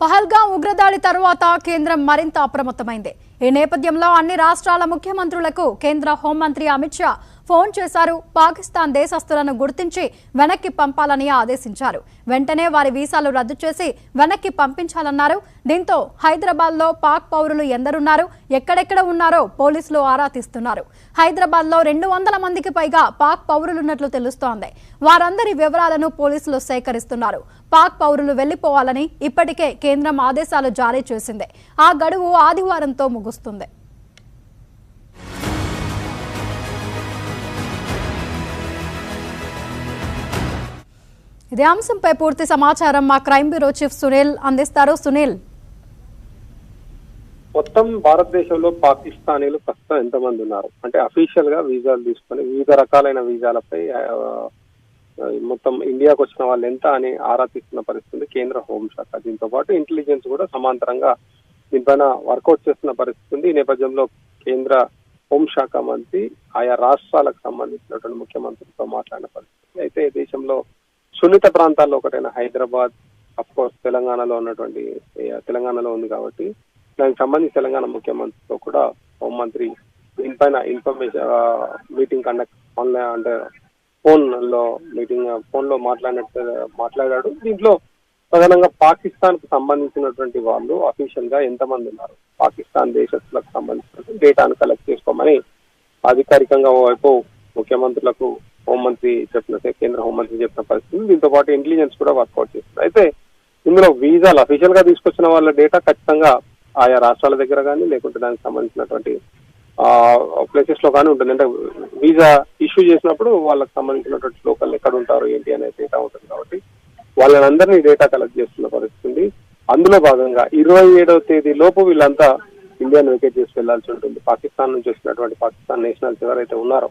పహల్గాం ఉగ్రదాడి తరువాత కేంద్రం మరింత అప్రమత్తమైంది. ఈ నేపథ్యంలో అన్ని రాష్ట్రాల ముఖ్యమంత్రులకు కేంద్ర హోంమంత్రి అమిత్ షా ఫోన్ చేశారు. పాకిస్తాన్ దేశస్తులను గుర్తించి వెనక్కి పంపాలని ఆదేశించారు. వెంటనే వారి వీసాలు రద్దు చేసి వెనక్కి పంపించాలన్నారు. దీంతో హైదరాబాద్లో పాక్ పౌరులు ఎందరున్నారు? ఎక్కడెక్కడ ఉన్నారో పోలీసులు ఆరా తీస్తున్నారు. హైదరాబాద్లో రెండు వందల మందికి పైగా పాక్ పౌరులున్నట్లు తెలుస్తోంది. వారందరి వివరాలను పోలీసులు సేకరిస్తున్నారు. పాక్ పౌరులు వెళ్ళిపోవాలని ఇప్పటికే కేంద్రం ఆదేశాలు జారీ చేసింది. ఆ గడువు ఆదివారంతో ముగుస్తుంది. ఇదే అంశంపై పూర్తి సమాచారం మా క్రైమ్ బ్యూరో చీఫ్ సునీల్ అందిస్తారు. సునీల్. మొత్తం భారతదేశంలో పాకిస్తానీలు ప్రస్తుతం ఎంతమంది ఉన్నారు? అంటే అఫీషియల్గా వీసాలు తీసుకొని వివిధ రకాలైన వీసాలపై మొత్తం ఇండియాకు వచ్చిన వాళ్ళు ఎంత అని ఆరా తీస్తున్న పరిస్థితి కేంద్ర హోంశాఖ దీంతో పాటు ఇంటెలిజెన్స్ కూడా సమాంతరంగా దీనిపైన వర్కౌట్ చేస్తున్న పరిస్థితి ఉంది. ఈ నేపథ్యంలో కేంద్ర హోంశాఖ మంత్రి ఆయా రాష్ట్రాలకు సంబంధించినటువంటి ముఖ్యమంత్రితో మాట్లాడిన పరిస్థితి అయితే దేశంలో సున్నిత ప్రాంతాల్లో ఒకటైన హైదరాబాద్ అఫ్ కోర్స్ తెలంగాణలో ఉన్నటువంటి తెలంగాణలో ఉంది కాబట్టి దానికి సంబంధించి తెలంగాణ ముఖ్యమంత్రితో కూడా హోంమంత్రి దీనిపైన ఇన్ఫర్మేషన్ మీటింగ్ కండక్ట్ ఆన్లైన్ అంటే ఫోన్లో మీటింగ్ ఫోన్లో మాట్లాడినట్టు మాట్లాడాడు. దీంట్లో ప్రధానంగా పాకిస్తాన్కు సంబంధించినటువంటి వాళ్ళు అఫీషియల్గా ఎంతమంది ఉన్నారు? పాకిస్తాన్ దేశస్తులకు సంబంధించిన డేటాను కలెక్ట్ చేసుకోమని అధికారికంగా ఓవైపు ముఖ్యమంత్రులకు హోంమంత్రి చెప్పిన కేంద్ర హోంమంత్రి చెప్పిన పరిస్థితి దీంతో పాటు ఇంటెలిజెన్స్ కూడా వర్కౌట్ చేస్తుంది. అయితే ఇందులో వీసాలు అఫీషియల్గా తీసుకొచ్చిన వాళ్ళ డేటా ఖచ్చితంగా ఆయా రాష్ట్రాల దగ్గర కానీ లేకుంటే దానికి సంబంధించినటువంటి ప్లేసెస్లో కానీ ఉంటుంది. అంటే వీసా ఇష్యూ చేసినప్పుడు వాళ్ళకి సంబంధించినటువంటి లోకల్ ఎక్కడ ఉంటారు ఏంటి అనే డేటా ఉంటుంది కాబట్టి వాళ్ళందరినీ డేటా కలెక్ట్ చేస్తున్న పరిస్థితి ఉంది. అందులో భాగంగా ఇరవై ఏడవ తేదీ లోపు వీళ్ళంతా ఇండియాను వెకేట్ చేసి వెళ్ళాల్సి ఉంటుంది. పాకిస్తాన్ నుంచి వచ్చినటువంటి పాకిస్తాన్ నేషనల్స్ ఎవరైతే ఉన్నారో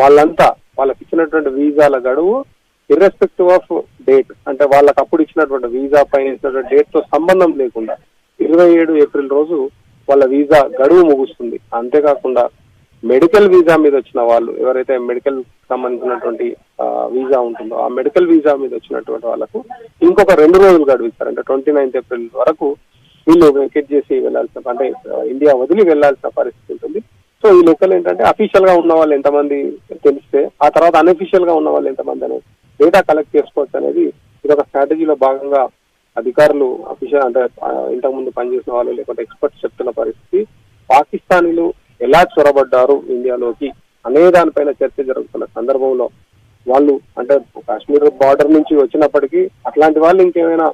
వాళ్ళంతా వాళ్ళకి ఇచ్చినటువంటి వీసాల గడువు ఇర్రెస్పెక్టివ్ ఆఫ్ డేట్ అంటే వాళ్ళకి అప్పుడు ఇచ్చినటువంటి వీసా పైన ఇచ్చినటువంటి డేట్తో సంబంధం లేకుండా ఇరవై ఏడు ఏప్రిల్ రోజు వాళ్ళ వీసా గడువు ముగుస్తుంది. అంతేకాకుండా మెడికల్ వీసా మీద వచ్చిన వాళ్ళు ఎవరైతే మెడికల్ సంబంధించినటువంటి వీసా ఉంటుందో ఆ మెడికల్ వీసా మీద వచ్చినటువంటి వాళ్ళకు ఇంకొక రెండు రోజులు గడువు ఇస్తారు. అంటే ట్వంటీ నైన్త్ ఏప్రిల్ వరకు వీళ్ళు వెకెట్ చేసి వెళ్ళాల్సిన అంటే ఇండియా వదిలి వెళ్ళాల్సిన పరిస్థితి సో ఈ లెక్కలు ఏంటంటే అఫీషియల్గా ఉన్న వాళ్ళు ఎంతమంది తెలిస్తే ఆ తర్వాత అన్అఫీషియల్గా ఉన్న వాళ్ళు ఎంతమంది అనేది డేటా కలెక్ట్ చేసుకోవచ్చు అనేది ఇది ఒక స్ట్రాటజీలో భాగంగా అధికారులు అఫీషియల్ అంటే ఇంతకు ముందు పనిచేసిన వాళ్ళు లేకుంటే ఎక్స్పర్ట్స్ చెప్తున్న పరిస్థితి. పాకిస్తానీలు ఎలా చొరబడ్డారు ఇండియాలోకి అనే దానిపైన చర్చ జరుగుతున్న సందర్భంలో వాళ్ళు అంటే కాశ్మీర్ బార్డర్ నుంచి వచ్చినప్పటికీ అట్లాంటి వాళ్ళు ఇంకేమైనా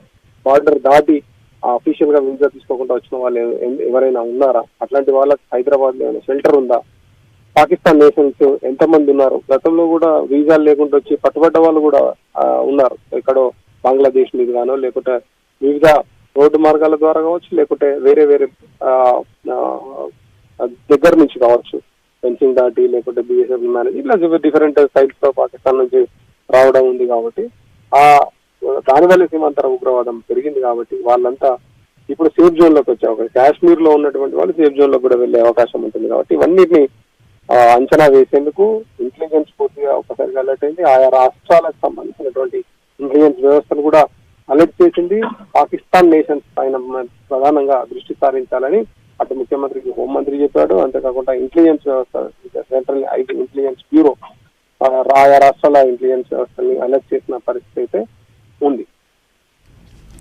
బార్డర్ దాటి అఫీషియల్గా వీసా తీసుకోకుండా వచ్చిన వాళ్ళు ఎవరైనా ఉన్నారా? అట్లాంటి వాళ్ళకి హైదరాబాద్లో ఏమైనా షెల్టర్ ఉందా? పాకిస్తాన్ నేషన్స్ ఎంతమంది ఉన్నారు? గతంలో కూడా వీసాలు లేకుండా వచ్చి పట్టుబడ్డ వాళ్ళు కూడా ఉన్నారు. ఎక్కడో బంగ్లాదేశ్ మీద గానో లేకుంటే వివిధ రోడ్డు మార్గాల ద్వారా కావచ్చు లేకుంటే వేరే వేరే దగ్గర నుంచి కావచ్చు. ఫెన్సింగ్ దాటి లేకుంటే బిఎస్ఎఫ్ మేనేజ్ ఇట్లా డిఫరెంట్ సైడ్స్తో పాకిస్తాన్ నుంచి రావడం ఉంది కాబట్టి ఆ దానివల్ల సీమాంతర ఉగ్రవాదం పెరిగింది కాబట్టి వాళ్ళంతా ఇప్పుడు సేఫ్ జోన్లోకి వచ్చే అవకాశం కాశ్మీర్లో ఉన్నటువంటి వాళ్ళు సేఫ్ జోన్లో కూడా వెళ్ళే అవకాశం ఉంటుంది కాబట్టి ఇవన్నిటిని అంచనా వేసేందుకు ఇంటెలిజెన్స్ పూర్తిగా ఒకసారి అలర్ట్ అయింది. ఆయా రాష్ట్రాలకు సంబంధించినటువంటి ఇంటెలిజెన్స్ వ్యవస్థను కూడా అలర్ట్ చేసింది. పాకిస్తాన్ నేషన్స్ పైన ప్రధానంగా దృష్టి సారించాలని అటు ముఖ్యమంత్రికి హోంమంత్రి చెప్పాడు. అంతేకాకుండా ఇంటెలిజెన్స్ వ్యవస్థ సెంట్రల్ ఐటీ ఇంటెలిజెన్స్ బ్యూరో ఆయా రాష్ట్రాల ఇంటెలిజెన్స్ వ్యవస్థని అలర్ట్ చేసిన పరిస్థితి అయితే